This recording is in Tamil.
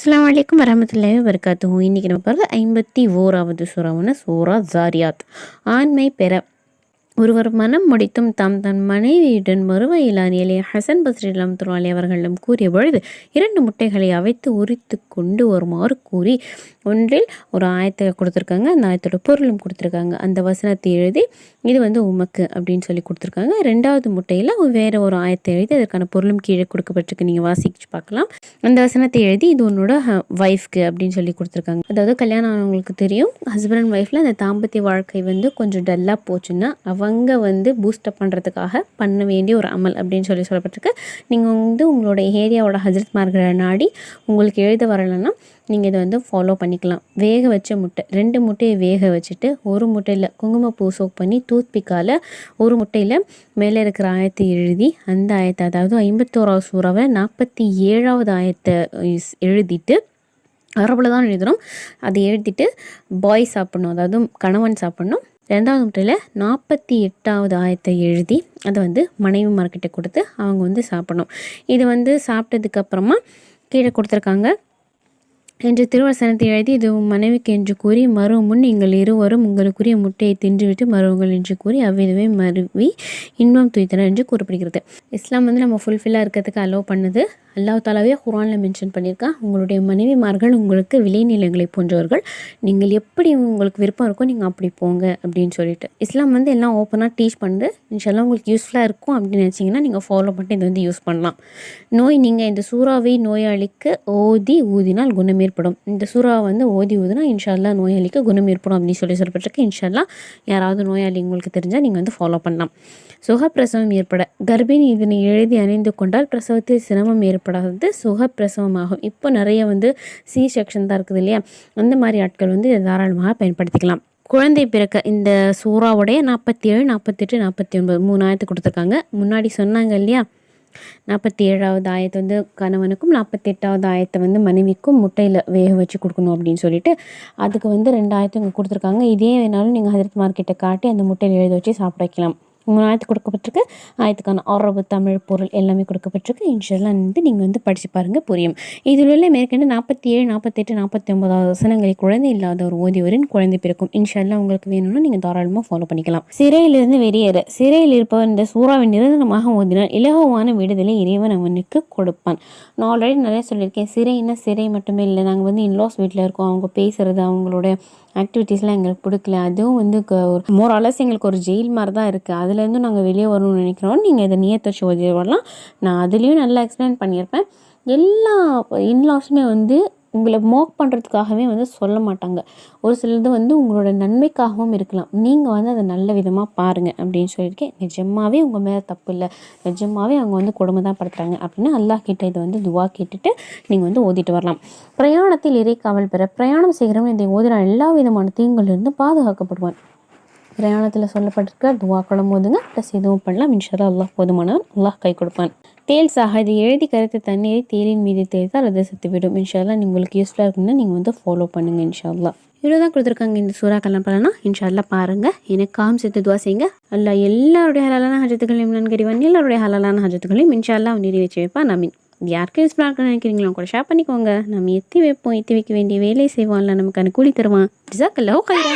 அஸ்லாம் வலைக்கம் வரமத்துல்லாஹி வபரகாத்துஹு. இன்றைக்கி நம்ம பார்த்து ஐம்பத்தி ஓராவது சூறாவான சூரா ஜாரியாத். ஆண்மை பெற ஒருவர் மனம் முடித்தும் தாம் தன் மனைவியுடன் மறுமையிலான் எளிய ஹசன் பஸ்ரிலாம் துராலி அவர்களிடம் கூறிய பொழுது இரண்டு முட்டைகளை அவைத்து உரித்து கொண்டு வருமாறு கூறி ஒன்றில் ஒரு ஆயத்தை கொடுத்துருக்காங்க அந்த ஆயத்தோட பொருளும் கொடுத்துருக்காங்க. அந்த வசனத்தை எழுதி இது வந்து உமக்கு அப்படின்னு சொல்லி கொடுத்துருக்காங்க. ரெண்டாவது முட்டையில் வேறு ஒரு ஆயத்தை எழுதி அதற்கான பொருளும் கீழே கொடுக்கப்பட்டிருக்கு. நீங்கள் வாசிச்சு பார்க்கலாம். அந்த வசனத்தை எழுதி இது உன்னோட ஒய்ஃப்க்கு அப்படின்னு சொல்லி கொடுத்துருக்காங்க. அதாவது கல்யாணம் ஆனவங்களுக்கு தெரியும். ஹஸ்பண்ட் அண்ட் ஒய்ஃபில் அந்த தாம்பத்திய வாழ்க்கை வந்து கொஞ்சம் டல்லாக போச்சுன்னா அவங்க வந்து பூஸ்டப் பண்ணுறதுக்காக பண்ண வேண்டிய ஒரு அமல் அப்படின்னு சொல்லி சொல்லப்பட்டிருக்கு. நீங்கள் வந்து உங்களோட ஏரியாவோட ஹஜரத் மார்களை நாடி உங்களுக்கு எழுத வரலைன்னா நீங்கள் இதை வந்து ஃபாலோ பண்ணிக்கலாம். வேக வச்ச முட்டை ரெண்டு முட்டையை வேக வச்சுட்டு ஒரு முட்டையில் குங்குமப்பூ சோக் பண்ணி டூத்பிக்கால் ஒரு முட்டையில் மேலே இருக்கிற ஆயத்தை எழுதி அந்த ஆயத்தை அதாவது ஐம்பத்தோராவது சூறாவை நாற்பத்தி ஏழாவது ஆயத்தை எழுதிட்டு அரபில் தான் எழுதுகிறோம் அதை எழுதிட்டு பாய் சாப்பிட்ணும் அதாவது கணவன் சாப்பிட்ணும். ரெண்டாவது முட்டையில் நாற்பத்தி எட்டாவது ஆயத்தை எழுதி அதை வந்து மனைவி மார்க்கிட்ட கொடுத்து அவங்க வந்து சாப்பிடணும். இது வந்து சாப்பிட்டதுக்கப்புறமா கீழே கொடுத்துருக்காங்க. என்று திருவசனத்தை எழுதி இது மனைவிக்கு என்று கூறி மறு முன் நீங்கள் இருவரும் உங்களுக்குரிய முட்டையை தின்றுவிட்டு மருவுங்கள் என்று கூறி அவ்விதமே மருவி இன்பம் துய்த்தனர் என்று கூறப்படுகிறது. இஸ்லாம் வந்து நம்ம ஃபுல்ஃபில்லாக இருக்கிறதுக்கு அலோவ் பண்ணுது. அல்லாஹ் தாலாவே குரானில் மென்ஷன் பண்ணியிருக்கேன் உங்களுடைய மனைவிமார்கள் உங்களுக்கு விளைநிலங்களை போன்றவர்கள். நீங்கள் எப்படி உங்களுக்கு விருப்பம் இருக்கோ நீங்கள் அப்படி போங்க அப்படின்னு சொல்லிட்டு. இஸ்லாம் வந்து எல்லாம் ஓப்பனாக டீச் பண்ணுது. இன்ஷால்லாம் உங்களுக்கு யூஸ்ஃபுல்லாக இருக்கும் அப்படின்னு நினச்சிங்கன்னா நீங்கள் ஃபாலோ பண்ணி இதை வந்து யூஸ் பண்ணலாம். நோய் நீங்கள் இந்த சூறாவை நோயாளிக்கு ஓதி ஊதினால் குணம் ஏற்படும். இந்த சூறாவை வந்து ஓதி ஊதினா இன்ஷால்லா நோயாளிக்கு குணம் ஏற்படும் அப்படின்னு சொல்லி சொல்லப்பட்டிருக்கு. இன்ஷால்லா யாராவது நோயாளி உங்களுக்கு தெரிஞ்சால் நீங்கள் வந்து ஃபாலோ பண்ணலாம். சுகப்பிரசவம் ஏற்பட. கர்ப்பிணி இதனை எழுதி அணிந்து கொண்டால் பிரசவத்தில் சிரமம் ஏற்படாதது சுகப்பிரசவமாகும். இப்போ நிறைய வந்து சி செக்ஷன் தான் இருக்குது இல்லையா? அந்த மாதிரி ஆட்கள் வந்து இதை தாராளமாக பயன்படுத்திக்கலாம். குழந்தை பிறக்க இந்த சூறாவுடைய நாற்பத்தி ஏழு நாற்பத்தெட்டு நாற்பத்தி ஒன்பது மூணு ஆயத்தை கொடுத்துருக்காங்க. முன்னாடி சொன்னாங்க இல்லையா? நாற்பத்தி ஏழாவது ஆயத்தை வந்து கணவனுக்கும் நாற்பத்தெட்டாவது ஆயத்தை வந்து மனைவிக்கும் முட்டையில் வேக வச்சு கொடுக்கணும் அப்படின்னு சொல்லிட்டு அதுக்கு வந்து ரெண்டு ஆயத்தை இங்கே கொடுத்துருக்காங்க. இதே வேணாலும் நீங்கள் ஹஜரத் மார்க்கெட்டை காட்டி அந்த முட்டையில் எழுத வச்சு சாப்பிட வைக்கலாம். ஆயத்து கொடுக்கப்பட்டிருக்கு. ஆயத்துக்கான அரபு தமிழ் பொருள் எல்லாமே கொடுக்கப்பட்டிருக்கு. இன்ஷெல்லாம் வந்து நீங்கள் வந்து படித்து பாருங்கள் புரியும். இதில் உள்ள மேற்கொண்டு நாற்பத்தி ஏழு நாற்பத்தெட்டு நாற்பத்தி ஒன்பதாவது வசனங்களை குழந்தை இல்லாத ஒரு ஓதியவரின் குழந்தை பிறக்கும். இன்ஷெல்லாம் உங்களுக்கு வேணும்னா நீங்கள் தாராளமாக ஃபாலோ பண்ணிக்கலாம். சிறையிலிருந்து வெளியேற. சிறையில் இருப்பவர் இந்த சூறாவின் நிரந்தரமாக ஓதினால் இலகுவான விடுதலை இறைவன் அவனுக்கு கொடுப்பான். நான் ஆல்ரெடி நிறைய சொல்லியிருக்கேன். சிறைன்னா சிறை மட்டுமே இல்லை. நாங்கள் வந்து இன்லாஸ் வீட்டில் இருக்கோம். அவங்க பேசுகிறது அவங்களோட ஆக்டிவிட்டீஸ்லாம் எங்களுக்கு பிடிக்கல. அதுவும் வந்து ஒரு மோராலஸ் எங்களுக்கு ஒரு ஜெயில் மாதிரி தான் இருக்குது அதில் அதுலேருந்து நாங்கள் வெளியே வரணும்னு நினைக்கிறோம். நீங்கள் இதை நியத்தை ஓதி வரலாம். நான் அதுலேயும் நல்லா எக்ஸ்பிளைன் பண்ணியிருப்பேன். எல்லா இன்லாஸுமே வந்து உங்களை மோக் பண்ணுறதுக்காகவே வந்து சொல்ல மாட்டாங்க. ஒரு சிலது வந்து உங்களோட நன்மைக்காகவும் இருக்கலாம். நீங்கள் வந்து அதை நல்ல விதமாக பாருங்கள் அப்படின்னு சொல்லியிருக்கேன். நிஜமாகவே உங்கள் மேலே தப்பு இல்லை. நிஜமாகவே அவங்க வந்து கொடுமை தான் படுத்துறாங்க அப்படின்னு அல்லாஹ் கிட்ட இதை வந்து துவா கேட்டுட்டு நீங்கள் வந்து ஓதிட்டு வரலாம். பிரயாணத்தில் இறை காவல் பெற பிரயாணம் செய்கிறவங்க இதை ஓதினால் எல்லா விதமான தீங்குகளிலிருந்து பாதுகாக்கப்படுவான். பிரயாணத்தில் சொல்லப்பட்டிருக்க துவாக்களும் போதுங்க ப்ளஸ் எதுவும் பண்ணலாம். இன்ஷால்லா அல்லாஹ் போதுமானவன் அல்லாஹ் கை கொடுப்பான். தேல் சாக இது எழுதி கருத்த தண்ணீரை தேலின் மீது தேய்த்தால் அதை செத்துவிடும். இன்ஷால்லா உங்களுக்கு யூஸ்ஃபுல்லாக இருக்குன்னா நீங்கள் வந்து ஃபாலோ பண்ணுங்கள் இன்ஷால்லா இவ்வளோ தான் கொடுத்துருக்காங்க இந்த சூறாக்கெல்லாம் பலனா? இன்ஷால்லா பாருங்கள் எனக்காகவும் சேர்த்து துவா செய்யுங்க. அல்ல எல்லாருடைய ஹலாலான ஹஜத்துகளையும் நன்கறிவான் எல்லாருடைய ஹலாலான ஹஜத்துகளையும் இன்ஷால்லா வச்சு வைப்பான். நமின் யாருக்கு யூஸ்ஃபுல்லாக இருக்குன்னு நினைக்கிறீங்களோ கூட ஷேர் பண்ணிக்கோங்க. நம்ம எத்தி வைப்போம். எத்தி வைக்க வேண்டிய வேலையை செய்வோம்ல நமக்கு அனுக்கூலி தருவான். ஜிசாக் அல்லோ கைரா.